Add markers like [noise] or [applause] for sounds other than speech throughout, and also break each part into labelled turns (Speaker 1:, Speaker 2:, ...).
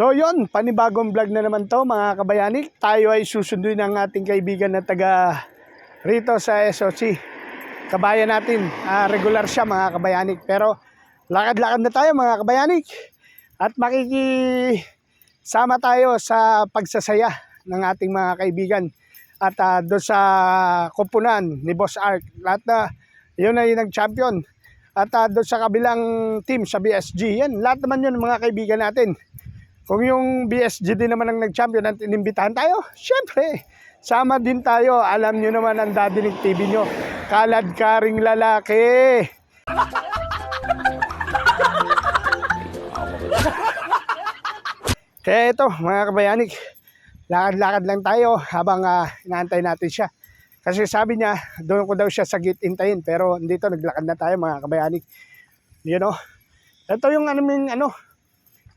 Speaker 1: So yon, panibagong vlog na naman to mga kabayanik. Tayo ay susunduin ng ating kaibigan na taga rito sa SOC. Kabayan natin, ah, regular siya mga kabayanik. Pero lakad-lakad na tayo mga kabayanik. At makikisama tayo sa pagsasaya ng ating mga kaibigan. At ah, doon sa kupunan ni Boss Ark. Lahat na, yun ay nag-champion. At ah, doon sa kabilang team sa BSG. Yan, lahat naman yun mga kaibigan natin. Kung yung BSG din naman ang nag-champion at inimbitahan tayo, syempre, sama din tayo. Alam nyo naman ang dadinig TV nyo. Kalad ka ring lalaki. [laughs] Kaya ito, mga kabayanik, lakad-lakad lang tayo habang uh, inaantay natin siya. Kasi sabi niya, doon ko daw siya sa gate intayin. Pero dito, naglakad na tayo mga kabayanik. You know? Ito yung aming, ano,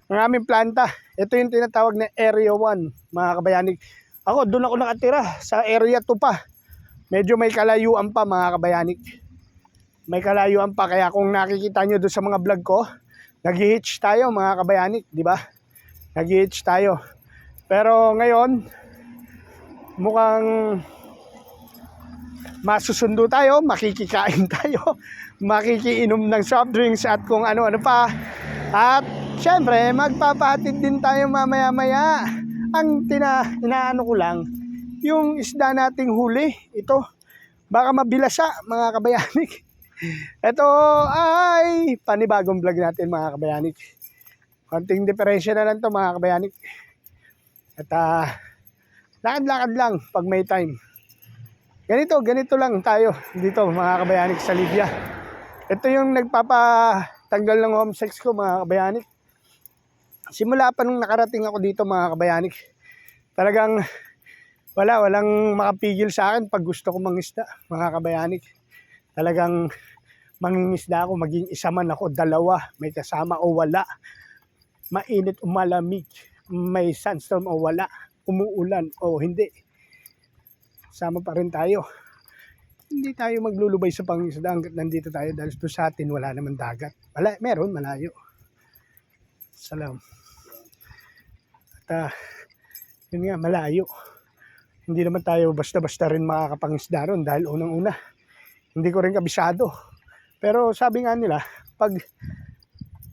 Speaker 1: ang aming planta. Ito yung tinatawag na Area 1, mga kabayanik. Ako, doon ako nakatira, sa Area 2 pa. Medyo may kalayuan pa, mga kabayanik. May kalayuan pa, kaya kung nakikita nyo doon sa mga vlog ko, nag-hitch tayo, mga kabayanik, di ba? Nag-hitch tayo. Pero ngayon, mukhang masusundo tayo, makikikain [laughs] tayo, makikiinom ng soft drinks at kung ano-ano pa. At syempre, magpapatid din tayo mamaya-maya. Ang tina, inaano ko lang, yung isda nating huli, ito, baka mabilasa mga kabayanik. [laughs] Ito ay panibagong vlog natin mga kabayanik. Konting diferensya na lang to mga kabayanik. At ah, lakad-lakad lang pag may time. Ganito, ganito lang tayo dito mga kabayanik sa Libya. Ito yung nagpapatanggal ng home sex ko mga kabayanik. Simula pa nung nakarating ako dito mga kabayanik, talagang wala, walang makapigil sa akin pag gusto ko mangisda mga kabayanik. Talagang mangingisda ako, maging isa man ako, dalawa, may kasama o wala. Mainit o malamig, may sandstorm o wala, umuulan o hindi. Sama pa rin tayo. Hindi tayo maglulubay sa pangisda hanggat nandito tayo dahil sa atin wala naman dagat. Wala, meron, malayo. Salam. At ah, yun nga, malayo. Hindi naman tayo basta-basta rin makakapangisda ron dahil unang-una, hindi ko rin kabisado. Pero sabi nga nila, pag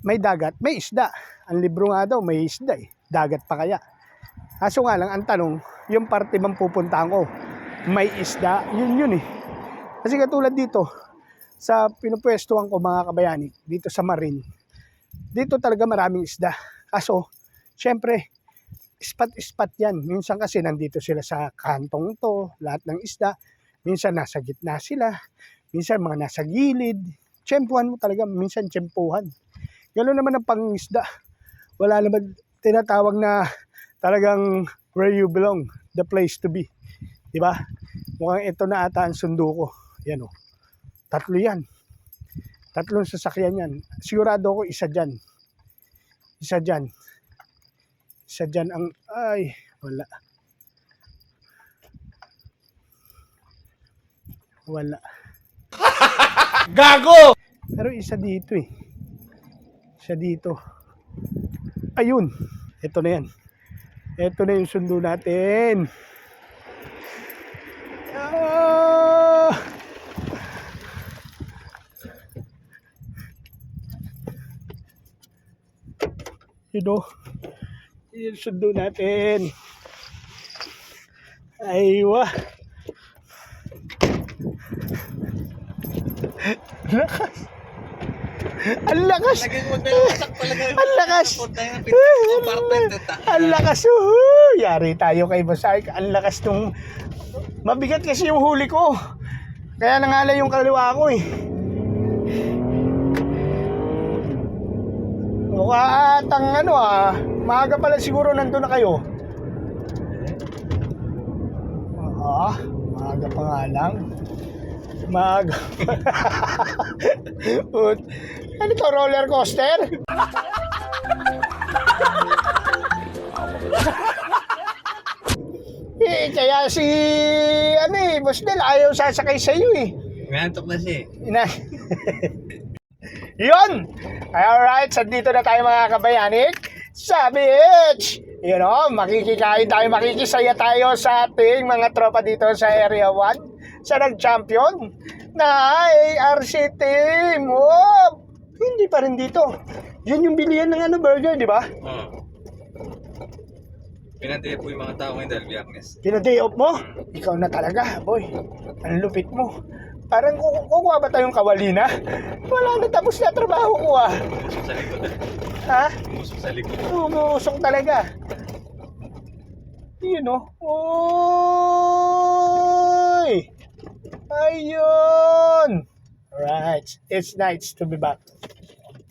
Speaker 1: may dagat, may isda. Ang libro nga daw, may isda eh. Dagat pa kaya. Kaso nga lang, ang tanong, yung parte bang pupuntahan ko, may isda, yun yun eh. Kasi katulad dito, sa pinupwestuhan ko mga kabayani, dito sa Marine, dito talaga maraming isda. Kaso, syempre, ispat-ispat yan. Minsan kasi nandito sila sa kantong to, lahat ng isda. Minsan nasa gitna sila. Minsan mga nasa gilid. Tsempuhan mo talaga, minsan tsempuhan. Ganoon naman ang pangisda. Wala naman tinatawag na talagang where you belong, the place to be. Di ba? Mukhang ito na ata ang sundo ko. Yan o. Tatlo yan. Tatlong sasakyan yan. Sigurado ko isa dyan. Isa dyan. Isa dyan ang... Ay, wala. Wala. [laughs]
Speaker 2: Gago!
Speaker 1: Pero isa dito eh. Isa dito. Ayun. Ito na yan. Ito na yung sundo natin. Ah! Yun o. Yung sundo natin. Aywa. Lakas. Ang lakas. Ang lakas. Ang lakas. uhu. Yari tayo kay Basark. Ang lakas nung... Mabigat kasi yung huli ko. Kaya nangala yung kaliwa ko eh. Mukha atang ano ah. Maaga pala siguro nandun na kayo. Ah, maaga pa nga lang. Maaga [laughs] ano to, roller coaster? [laughs] Eh, kaya si, ano eh, Boss Del, ayaw sasakay sa iyo eh.
Speaker 2: Ngantok na siya eh. [laughs]
Speaker 1: Yun! Alright, so dito na tayo mga kabayanik
Speaker 3: Sabi it! You know, makikikain tayo, makikisaya tayo sa ating mga tropa dito sa Area 1 sa nag-champion na ARC team. Oh, hindi pa rin dito. Yun yung bilihan ng ano burger, di ba?
Speaker 4: Oo. Pinantay po yung mga tao ngayon dahil biyernes.
Speaker 3: Pina-day off mo? Ikaw na talaga, boy. Ang lupit mo. Parang kuku- kukuha ba tayong kawalina? Wala na tapos na trabaho ko ah.
Speaker 4: Umusok sa likod.
Speaker 3: Ha?
Speaker 4: Umusok sa likod.
Speaker 3: Umusok talaga. Yun o. Oy! Ayun! Alright. It's nice to be back.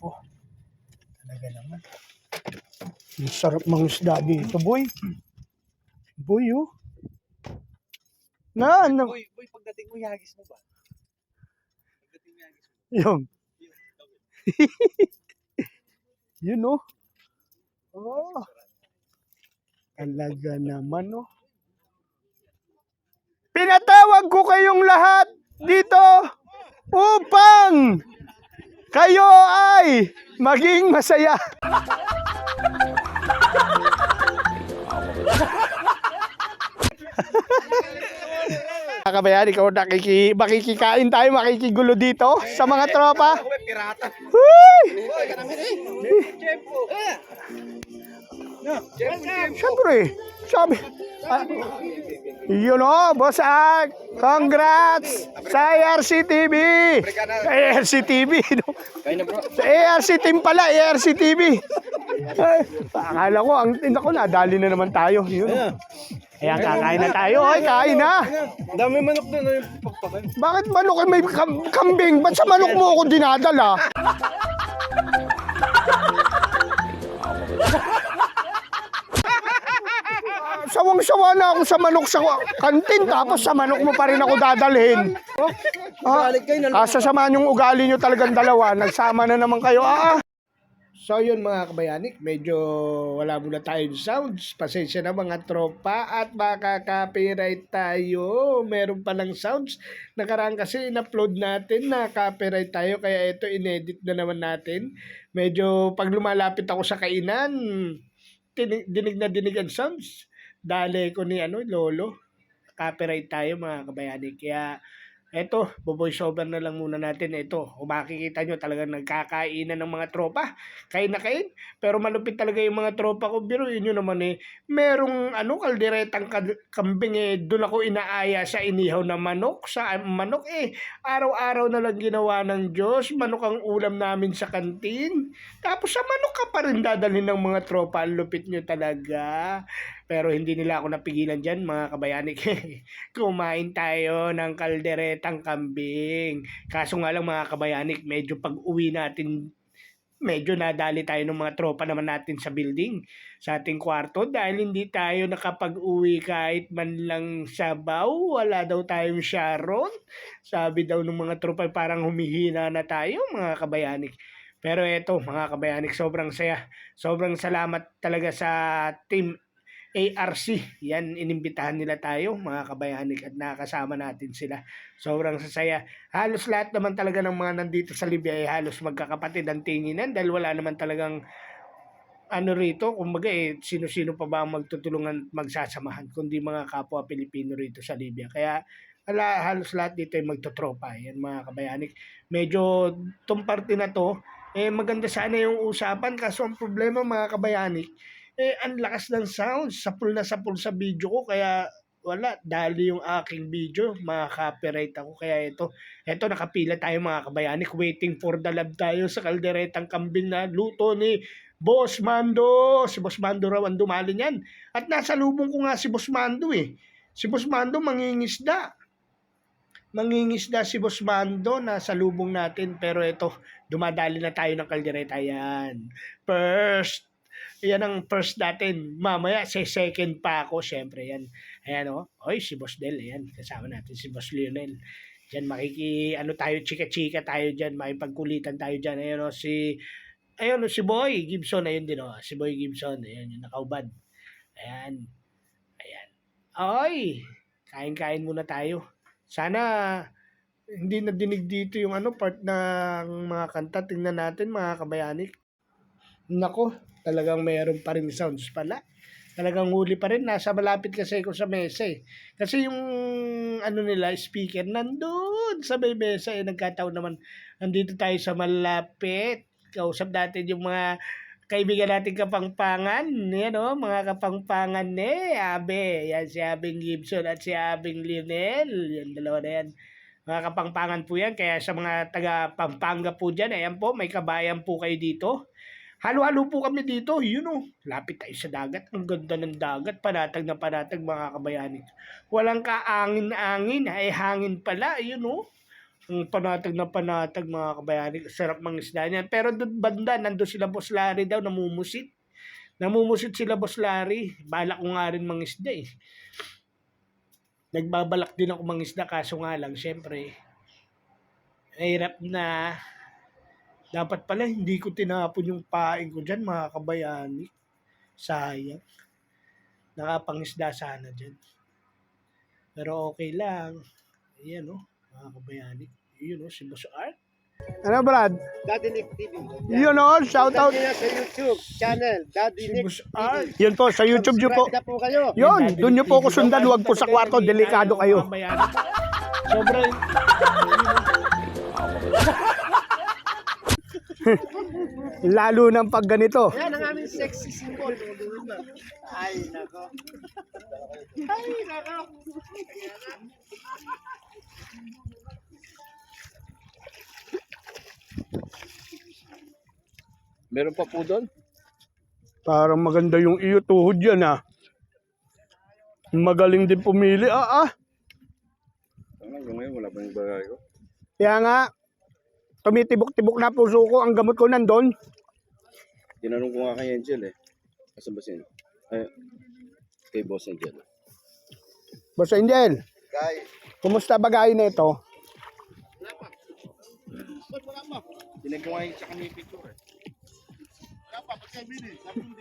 Speaker 3: Oh, talaga naman. Ang sarap mangisda dito, boy. Boy, oh. Na, ano?
Speaker 4: Boy, boy, pagdating mo, yagis mo ba? Pagdating mo, yagis mo.
Speaker 3: Yun. [laughs] Yun, oh. Oh. Talaga naman, oh. Pinatawag ko kayong lahat dito upang kayo ay maging masaya. [laughs] Kabayan, ikaw nakiki, makikikain tayo, makikigulo dito sa mga tropa. Huy! Siyempre, sabi, ah, yun o, boss Ag, congrats sa ARC-TV. ARC-TV, [laughs] no? Sa ARC team pala, ARC TV. Ay, akala ko, ang ako nadali na naman tayo. Yun. Ayan, kakain na tayo. Ay, kain na.
Speaker 4: Dami manok doon. Ano yung pagpakan?
Speaker 3: Bakit manok ay may kam- kambing? Ba't sa manok mo ako dinadala? Ah, [laughs] Sawang-sawa na ako sa manok sa kantin tapos sa manok mo pa rin ako dadalhin. Ah, ah, sasamahan yung ugali nyo talagang dalawa. Nagsama na naman kayo. Ah, ah. So yun mga kabayanik, medyo wala muna tayong sounds. Pasensya na mga tropa at baka copyright tayo. Meron pa lang sounds. Nakaraan kasi in-upload natin na copyright tayo kaya ito inedit na naman natin. Medyo pag lumalapit ako sa kainan, tinig, dinig na dinig ang sounds. Dali ko ni ano, lolo. Copyright tayo mga kabayanik. Kaya eto, boboy over na lang muna natin. Ito, kung makikita nyo talagang nagkakainan ng mga tropa. Kain na kain. Pero malupit talaga yung mga tropa ko. Pero yun yun naman eh. Merong ano, kalderetang kambing eh. Doon ako inaaya sa inihaw na manok. Sa ah, manok eh. Araw-araw na lang ginawa ng Diyos. Manok ang ulam namin sa kantin. Tapos sa manok ka pa rin dadalhin ng mga tropa. Lupit nyo talaga. Pero hindi nila ako napigilan dyan, mga kabayanik. [laughs] Kumain tayo ng kalderetang kambing. Kaso nga lang mga kabayanik, medyo pag uwi natin, medyo nadali tayo ng mga tropa naman natin sa building, sa ating kwarto. Dahil hindi tayo nakapag-uwi kahit man lang sabaw. Wala daw tayong sharon. Sabi daw ng mga tropa, parang humihina na tayo, mga kabayanik. Pero eto, mga kabayanik, sobrang saya. Sobrang salamat talaga sa team ARC. Yan, inimbitahan nila tayo, mga kabayanik, at nakakasama natin sila. Sobrang sasaya. Halos lahat naman talaga ng mga nandito sa Libya ay halos magkakapatid ang tinginan dahil wala naman talagang ano rito, kumbaga eh, sino-sino pa ba ang magtutulungan, magsasamahan, kundi mga kapwa Pilipino rito sa Libya. Kaya ala, halos lahat dito ay magtotropa. Yan mga kabayanik. Medyo itong parte na to, eh maganda sana yung usapan kaso ang problema mga kabayanik, eh ang lakas ng sound, sapul na sapul sa video ko kaya wala, dali yung aking video, mga-copyright ako. Kaya ito, ito nakapila tayo mga kabayanik, waiting for the love tayo sa kalderetang kambing na luto ni Boss Mando. Si Boss Mando raw ang dumali niyan. At nasa lubong ko nga si Boss Mando eh. Si Boss Mando mangingisda. Mangingisda si Boss Mando nasa lubong natin. Pero ito, dumadali na tayo ng kaldereta. Yan. First, yan ang first natin. Mamaya, sa second pa ako, syempre yan. Ayan o. Oh. Oy, si Boss Del. Ayan, kasama natin si Boss Lionel. Diyan makiki, ano tayo, chika-chika tayo dyan. Makipagkulitan tayo dyan. Ayan o, si, ayun o, si Boy Gibson. Ayun din o. Si Boy Gibson. Ayan, yung nakaubad. Ayan. Ayan. Oy, kain-kain muna tayo. Sana, hindi na dinig dito yung ano part ng mga kanta. Tingnan natin mga kabayanik. Nako, talagang mayroon pa rin sounds pala. Talagang huli pa rin. Nasa malapit kasi ako sa mesa eh. Kasi yung ano nila, speaker, nandun sa may mesa eh. Nagkataon naman, nandito tayo sa malapit. Kausap natin yung mga kaibigan natin kapangpangan. Yan o, mga kapangpangan ni Abe. Yan si Abing Gibson at si Abing Lionel. Yan, dalawa na yan. Mga kapangpangan po yan. Kaya sa mga taga Pampanga po dyan, ayan po, may kabayan po kayo dito. Halo-halo po kami dito, yun o. Lapit tayo sa dagat. Ang ganda ng dagat. Panatag na panatag mga kabayani. Walang kaangin-angin. Ay hangin pala. Yun o. Ang panatag na panatag mga kabayani. Sarap mga isda niyan. Pero doon banda, nando sila Boss Larry daw, namumusit. Namumusit sila Boss Larry. Balak ko nga rin mga isda eh. Nagbabalak din ako mga isda kaso nga lang, syempre, hirap na dapat pala hindi ko tinapon yung paing ko dyan, mga kabayani. Sayang. Nakapangisda sana dyan. Pero okay lang. Ayan o, mga kabayani. Yun o, si Boss Art. Ano Brad?
Speaker 5: Daddy Nick TV.
Speaker 3: Yun o, shout out.
Speaker 5: Na sa YouTube channel, Daddy Nick TV.
Speaker 3: Art. Yun po, sa YouTube nyo po.
Speaker 5: Subscribe na po kayo.
Speaker 3: Yun, doon nyo po ako sundan. Huwag po sa kwarto, delikado kayo. Sobrang... [laughs] Lalo ng pag ganito.
Speaker 5: Yan ang aming sexy symbol. Ay, nako. Ay, nako.
Speaker 6: Meron pa po doon?
Speaker 3: Parang maganda yung iyo tuhod yan ah. Magaling din pumili. Ah ah.
Speaker 6: Ano, ngayon wala pa yung bagay ko.
Speaker 3: Kaya nga, tumitibok-tibok na puso ko. Ang gamot ko nandun.
Speaker 6: Tinanong ko nga kay Angel eh. Asa ba siya? Ay, kay Boss Angel.
Speaker 3: Boss Angel,
Speaker 5: Guys.
Speaker 3: kumusta bagay na ito?
Speaker 6: Tinag ko nga yung sa kami picture eh.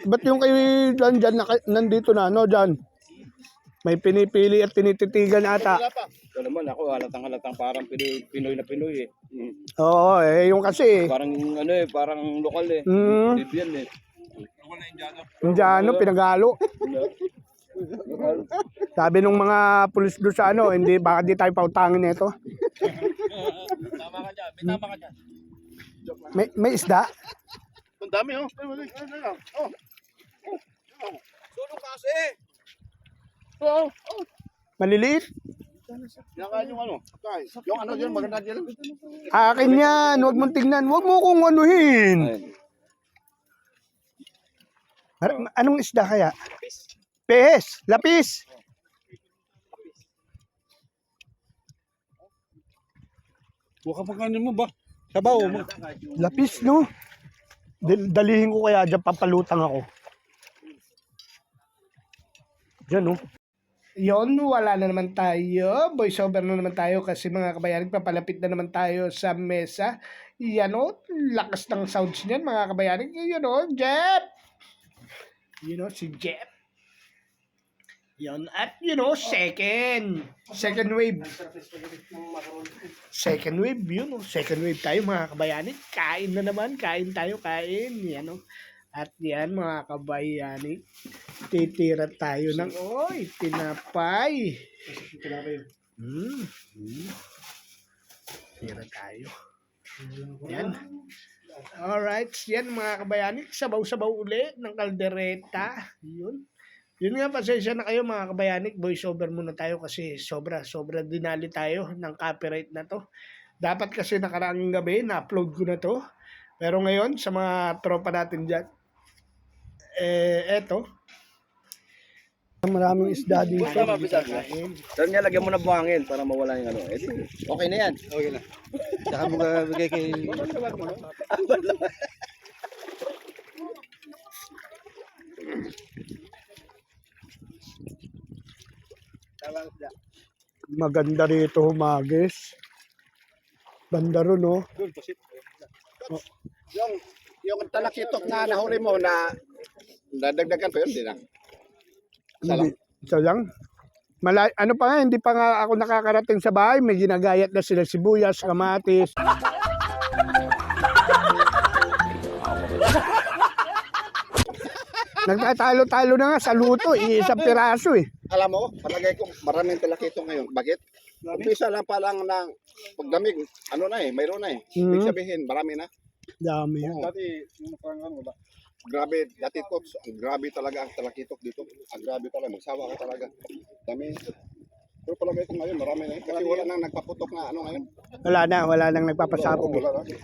Speaker 3: Ba't yung kay dyan, dyan nandito na, no, dyan? May pinipili at tinititigan ata.
Speaker 6: Ito naman ako, halatang halatang parang Pinoy, Pinoy na Pinoy eh. Mm.
Speaker 3: Oo, eh, yung kasi,
Speaker 6: Parang ano eh, parang lokal eh.
Speaker 3: mm,
Speaker 6: Libyan eh.
Speaker 3: yung dyan, ano, pinagalo.
Speaker 6: Lokal.
Speaker 3: Sabi nung mga pulis doon sa ano, hindi, baka di tayo pautangin nito.
Speaker 6: Tama ka dyan, may tama ka dyan.
Speaker 3: May, may isda?
Speaker 5: Ang dami oh. Wala. Oh.
Speaker 6: Sulo kasi!
Speaker 5: Oh, oh.
Speaker 3: Maliliit?
Speaker 5: Yan yung ano. Guys, yung ano dyan, maganda dyan.
Speaker 3: Akin yan, huwag mong tignan, huwag mo kong anuhin. Anong isda kaya? Pes, lapis.
Speaker 6: Buka pa kanin mo ba? Sabaw mo.
Speaker 3: Lapis, no? Dal- Dalihin ko kaya dyan, papalutang ako. Diyan, no? Yon, wala na naman tayo. Voice over na naman tayo kasi mga kabayan, papalapit na naman tayo sa mesa. Yan o, lakas ng sounds niyan mga kabayan. Yan o, Jeff! You know, si Jeff. Yon, at you know, second. Second wave. Second wave, yun. oh. Second wave tayo mga kabayani. Kain na naman. Kain tayo, kain. Yan, oh. At yan mga kabayani. Titira tayo ng, oy, tinapay. Hmm. hmm. Tira tayo. Yan. Alright, yan mga kabayani. Sabaw-sabaw uli ng kaldereta. Yun. Yun nga, pasensya na kayo mga kabayanik. Voice over muna tayo kasi sobra, sobra dinali tayo ng copyright na to. Dapat kasi nakaraang gabi, na-upload ko na to. Pero ngayon, sa mga tropa natin dyan, eh, eto. Maraming isda dito.
Speaker 6: Tama, bisa ka. Saan nga lagyan mo na buhangin para mawala yung ano. Eh, di, okay na yan. Okay na. Saka mo bigay kay...
Speaker 3: Maganda rito humagis. Banda ron, no?
Speaker 5: Yung, yung talakitok na nahuli mo na dadagdagan pa yun, di lang.
Speaker 3: Hindi. Isa lang. Malay, ano pa nga, hindi pa nga ako nakakarating sa bahay. May ginagayat na sila sibuyas, kamatis. [laughs]
Speaker 1: Nagtatalo-talo na nga sa luto, isang piraso eh.
Speaker 2: Alam mo, palagay ko maraming talakito ngayon. Bakit? Umpisa lang pa lang ng pagdamig, ano na eh, mayroon na eh. Ibig
Speaker 1: Mhm.
Speaker 2: sabihin, marami na.
Speaker 1: Dami yan.
Speaker 2: Dati, yung parang ano ba? Grabe, dati to, ang grabe talaga ang talakitok dito. Ang grabe talaga, magsawa ka talaga. Dami. Pero palagay ko ngayon, marami na eh. Kasi wala nang nagpaputok na ano ngayon.
Speaker 1: Wala na, wala nang nagpapasabog eh.
Speaker 2: Wala na.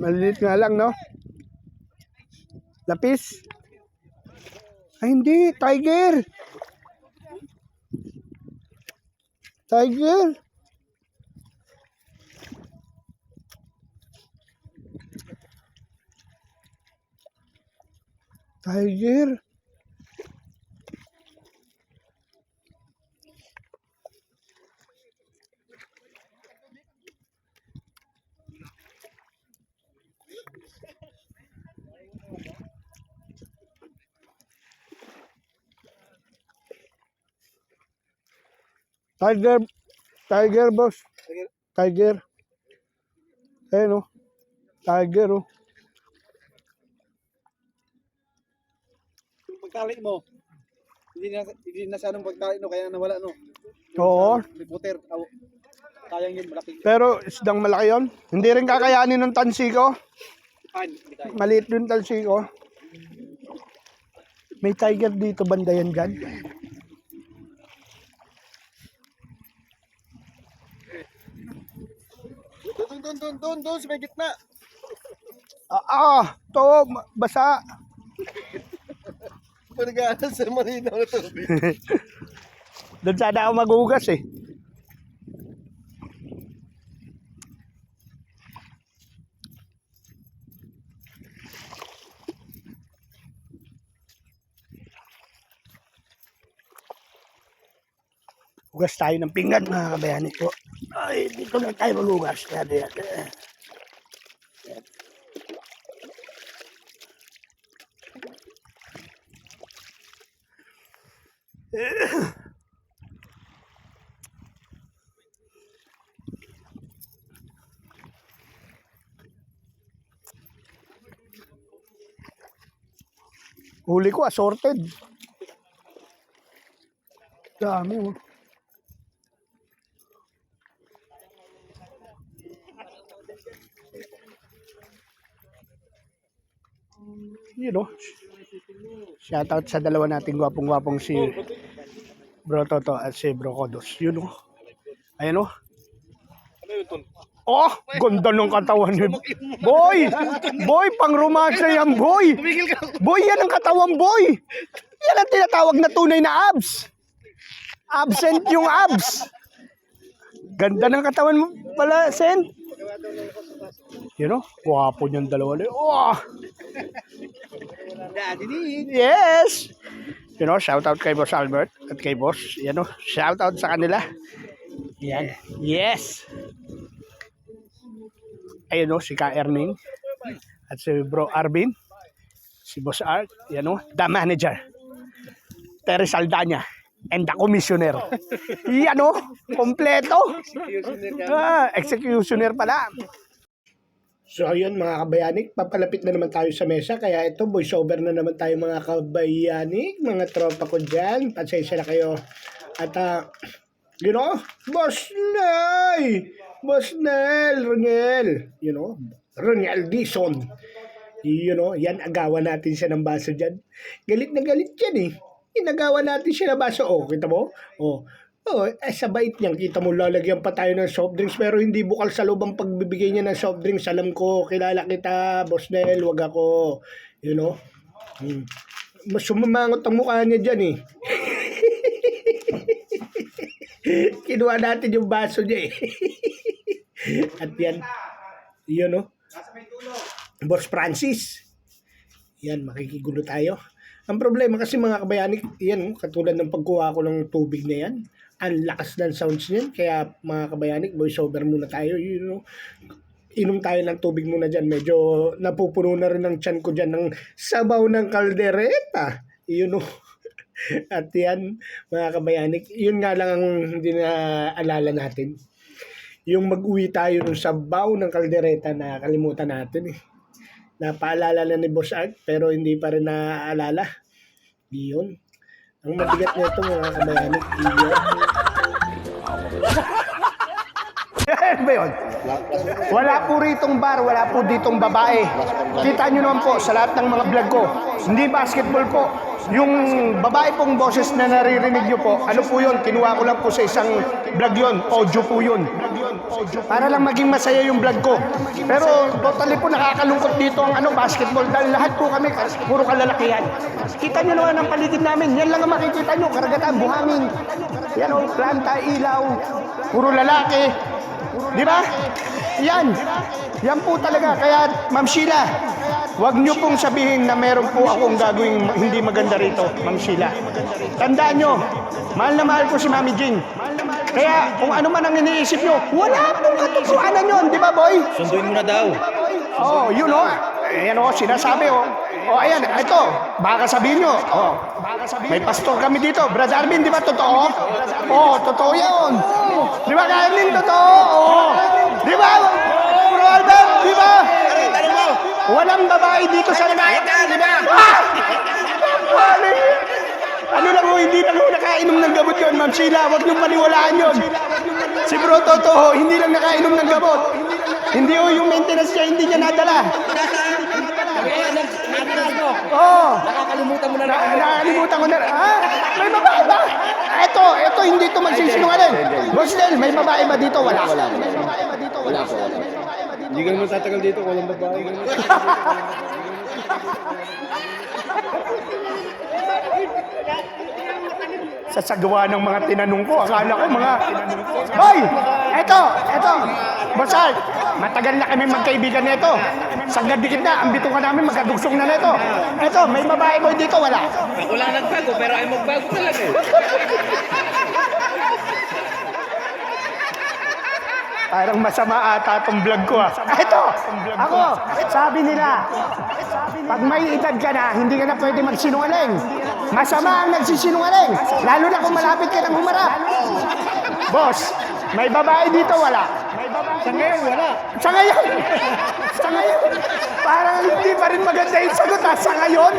Speaker 1: Malilit nga lang, no? Lapis. Ay, hindi. Tiger. Tiger. Tiger. Tiger. Tiger, boss. Tiger. Ayun, oh. Tiger, oh.
Speaker 6: Yung pagtali mo, hindi na, hindi na siya nung pagtali no, kaya nawala no.
Speaker 1: Oo.
Speaker 6: Reporter, aw, sayang yun, malaki.
Speaker 1: Pero isdang malaki yun. Hindi rin kakayanin ng tansi ko.
Speaker 6: Fine, hindi tayo.
Speaker 1: Maliit yung tansi ko. May tiger dito banda yan dyan.
Speaker 6: Doon, doon, doon, doon, sa may gitna.
Speaker 1: Ah, ah to, basa. [laughs]
Speaker 6: Panagana sa marinaw na tubig. [laughs]
Speaker 1: Doon sana ako maghugas eh. Hugas tayo ng pinggan mga kabayani ko. Ay, dito na tayo maghugas. Yan, yan. Huli ko, assorted. Dami oh. Know, shoutout sa dalawa nating gwapong-gwapong si Bro Toto at si Bro Kodos. Yun know. Ayan oh. Oh, ganda ng katawan ni Boy! Boy, pang romansa yan, boy! Boy, yan ang katawan, boy! Yan ang tinatawag na tunay na abs. Absent yung abs. Ganda ng katawan mo pala, Sen. You know, wapo niyang dalawa. Oh, yes! You know, shout out kay Boss Albert at kay Boss. You know, shout out sa kanila. Yan. Yes! Ayun no, si Ka Erning at si Bro Arvin, si Boss Art, yan no, the manager. Terry Saldana and the commissioner. Yan no, kompleto. Ah, executioner pala. So ayun mga kabayanik, papalapit na naman tayo sa mesa. Kaya ito, voice over na naman tayo mga kabayanik, mga tropa ko dyan. Pasensya na kayo. At ah, you know, Boss Nay! Boss Nel, Roniel, you know, Roniel Dison. You know, yan, agawan natin siya ng baso dyan. Galit na galit yan eh. Inagawa natin siya ng baso. Oh, kita mo? Oh, Oh, eh, sa bait niyan, kita mo lalagyan pa tayo ng soft drinks pero hindi bukal sa loob ang pagbibigay niya ng soft drinks. Alam ko, kilala kita, Boss Nel, wag ako. You know? Hmm. Mas sumamangot ang mukha niya dyan eh. [laughs] Kinuha natin yung baso niya eh. [laughs] At yan, yun no? Boss Francis. Yan, makikigulo tayo. Ang problema kasi mga kabayanik, yan, katulad ng pagkuha ko ng tubig na yan, ang lakas ng sounds niyan. Kaya mga kabayanik, voice over muna tayo. You know, inom tayo ng tubig muna dyan. Medyo napupuno na rin ang tiyan ko dyan ng sabaw ng kaldereta. You know, [laughs] At yan, mga kabayanik, yun nga lang ang hindi na alala natin. Yung mag-uwi tayo dun sa baw ng kaldereta na kalimutan natin eh. Napaalala na ni Boss Art pero hindi pa rin naaalala. Yun. Ang mabigat nito mga kabayanik, iyon. Ano ba yun? Wala po ritong bar, wala po ditong babae. Kita nyo naman po sa lahat ng mga vlog ko, hindi basketball po. Yung babae pong boses na naririnig nyo po, ano po yun? Kinuha ko lang po sa isang vlog yun, audio po yun. Para lang maging masaya yung vlog ko. Pero totally po nakakalungkot dito ang ano, basketball dahil lahat po kami, puro kalalakihan. Kita nyo naman ang paligid namin, yan lang ang makikita nyo, karagatan, buhangin. Yan o, planta, ilaw, puro lalaki. Di ba? Yan. Yan po talaga. Kaya, Ma'am Sheila, huwag niyo pong sabihin na meron po akong gagawing hindi maganda rito, Ma'am Sheila. Tandaan nyo, mahal na mahal ko si Mami Jing. Kaya kung ano man ang iniisip nyo, wala pong katotohanan yun, di ba boy?
Speaker 6: Sunduin mo na daw.
Speaker 1: Oh, yun o. Ayan o, sinasabi o. O, ayan, ito, baka sabihin nyo. O, may pastor kami dito. Brad Arvin, di ba totoo? Oo, totoo yun. Di ba, Arvin, totoo? Oo. Di ba? Bro Albert, di ba? Walang babae dito sa... Di ba? Ah! Ano lang ho, hindi lang ho nakainom ng gamot yun, Ma'am Sheila. Huwag niyong paniwalaan yun. Si Bro Toto, hindi lang nakainom ng gamot. Hindi ho yung maintenance niya, hindi niya nadala. Oo.
Speaker 6: Nakakalimutan mo na
Speaker 1: Na, nakalimutan ko na. Ha? May babae ba? Ito, ito, hindi ito magsisinungaling. Boss Del, may babae ba dito? Wala. Wala. May babae ba dito? Wala.
Speaker 6: Hindi ka naman tatagal dito walang babae. [laughs] [laughs]
Speaker 1: sa sagawa ng mga tinanong ko. Akala ko mga... Hoy! Eto! Eto! Art, matagal na kami magkaibigan nito. Sa dikit na, ang bituka namin magkadugsong na nito. Eto, may babae boy dito, wala.
Speaker 6: Ako lang nagbago pero ay magbago talaga [laughs] eh.
Speaker 1: Parang masama ata itong vlog ko ah. Ito, ako, sabi nila, pag may edad ka na, hindi ka na pwede magsinungaling. Masama ang nagsisinungaling, lalo na kung malapit ka ng humarap. Boss, may babae dito, wala. Sa ngayon, wala. Sa ngayon? Sa ngayon? Parang hindi pa rin maganda yung sagot ha. Sa ngayon?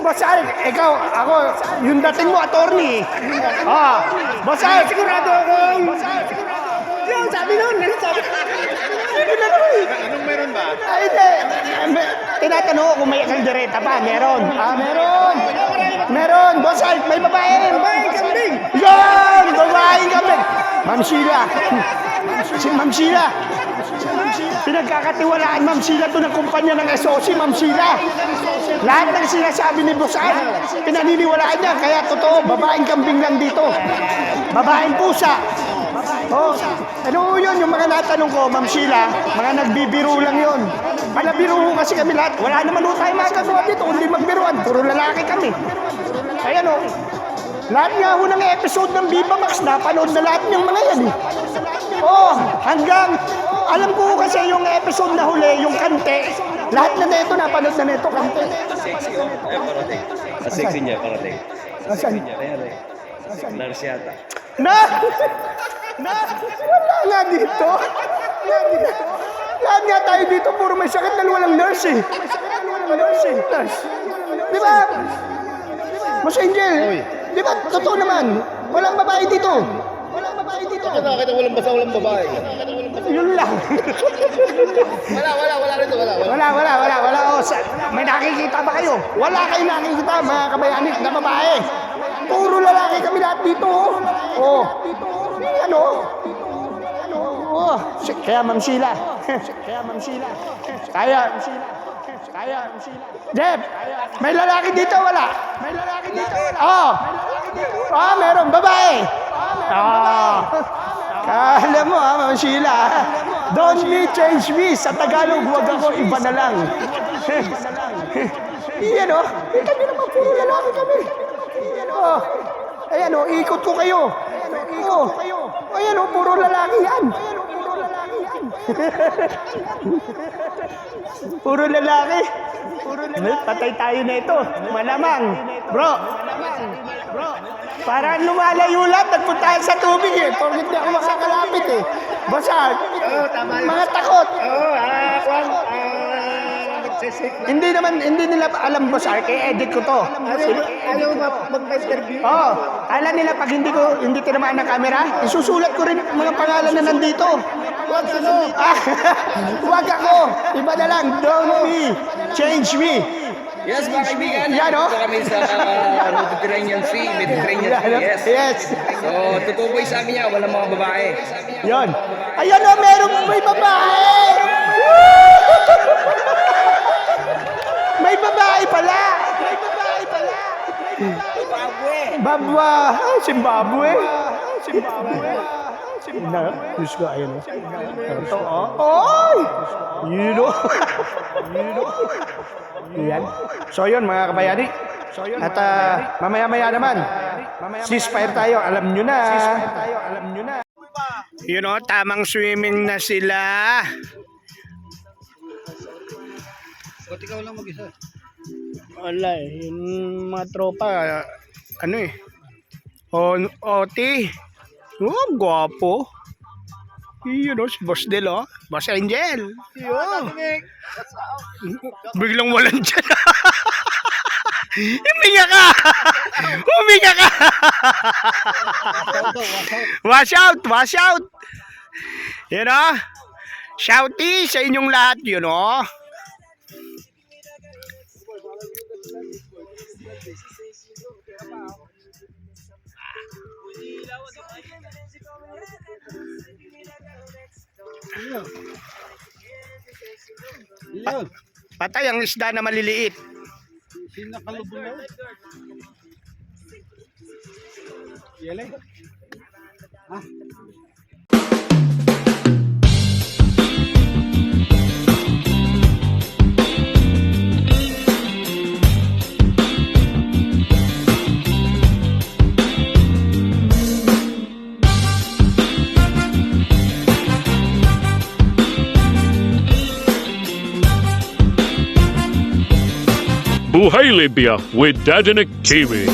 Speaker 1: Boss Al, ikaw, ako, yung dating mo, attorney. Ah, Boss Al, sigurado akong... Yung sabi nun, ano sabi? Hindi na eh.
Speaker 2: Anong meron ba?
Speaker 1: Ay, hindi. Eh, may- Tinatanong ko kung may kaldereta pa. Meron. Ah, meron. Meron. Boss Al, may babae. Babaeng kambing. Yan! Babaeng kambing. Ma'am Sheila. Si Ma'am Sheila. Pinagkakatiwalaan Ma'am Sheila to ng kumpanya ng SOC, Ma'am Sheila. Lahat ng sinasabi ni Boss Al, pinaniniwalaan niya. Kaya totoo, babaeng kambing lang dito. Babaeng pusa. Oh, ano yun, yung mga natanong ko, Ma'am Sheila, mga nagbibiro lang yun. Malabiro ho kasi kami lahat. Wala naman ho tayo magagawa dito, kundi magbiruan. Puro lalaki kami. Ayan o. Lahat nga ho ng episode ng Viva Max, napanood na lahat yung mga yan eh. Oh, hanggang, alam ko ho kasi yung episode na huli, yung kante, lahat na neto, napanood na neto, kante.
Speaker 6: Sexy oh. Ay, parating. Ang sexy niya, parating.
Speaker 1: Nasaan?
Speaker 6: Niya, kaya rin. Nurse yata.
Speaker 1: Na! [laughs] Na! Wala nga dito. Wala dito. Lahat nga tayo dito, puro may sakit dahil walang nurse eh. Walang nurse eh. Nurse. Di ba? Mas Angel, di ba? Totoo naman. Walang babae dito. Walang babae dito.
Speaker 6: Nakakita walang basa, walang babae.
Speaker 1: Yun lang.
Speaker 6: Wala, wala, wala rito, wala.
Speaker 1: Wala, wala, wala, wala. Oh, sa, may nakikita ba kayo? Wala kayo nakikita, mga kabayanit na babae. Puro lalaki kami lahat dito. Oh. Oh. Ano? Ano? Oh. Kaya Ma'am Sheila. Kaya Ma'am Sheila. Kaya. Kaya. Jeff, may lalaki dito, wala? May lalaki dito, wala? Oh. Ah, meron. Babae. Ah. Kala mo ha, Ma'am Sheila. Don't me change me. Sa Tagalog, huwag ako iba na lang. Yan o. Kita niyo naman, puro lalaki kami. Yan o. Ayan o, ikot ko kayo. Oh. Ayan o, puro lalaki yan. Puro lalaki. Puro lalaki. Patay tayo na ito. Malamang. Bro. Bro. Parang lumalayo lang. Nagpunta sa tubig eh. Porkit di ako makakalapit eh. Basag. Mga takot.
Speaker 6: Oo, ah, ah.
Speaker 1: Hindi naman, hindi nila alam boss eh, edit ko to.
Speaker 6: Ayaw mag-interview.
Speaker 1: Oo, kala nila pag hindi ko, hindi tinamaan ng camera, isusulat ko rin mga pangalan na nandito.
Speaker 6: Wag ano?
Speaker 1: Ah, [laughs] wag ako, iba na lang, don't me, change me.
Speaker 7: Yes, mga kaibigan.
Speaker 1: Yan, oh.
Speaker 7: Dito kami sa uh, Mediterranean Sea. Mediterranean Sea, yes.
Speaker 1: Yes,
Speaker 7: So, totoo po yung sabi niya, walang mga babae.
Speaker 1: yon. Ayan o, meron may babae! May babae pala! May babae pala!
Speaker 7: Zimbabwe.
Speaker 1: Babwa! Ah, Zimbabwe! Zimbabwe! Na, Diyos ko, ayun o. Ito, oh. Oy! Yun o. Yun o. Yan. So yun, mga kabayani. At ah, mamaya-maya naman, ceasefire tayo. Alam nyo na. tayo. Alam nyo na. Yun o, tamang swimming na sila.
Speaker 6: Ba't ikaw lang mag-isa?
Speaker 1: Wala eh. Yung mga tropa, ano eh. O, Oti. Oh, gwapo. Yun o, si Boss Del o. Boss Angel. Yun. [laughs] Biglang walang dyan. Huminga [laughs] ka! [laughs] Huminga ka! wash out! Wash out! Yun o. Shouty sa inyong lahat yun o.
Speaker 6: Iyan.
Speaker 1: Patay ang isda na maliliit.
Speaker 6: Sinakalubong na. Yelay.
Speaker 8: Buhay Libya with Dadinik TV.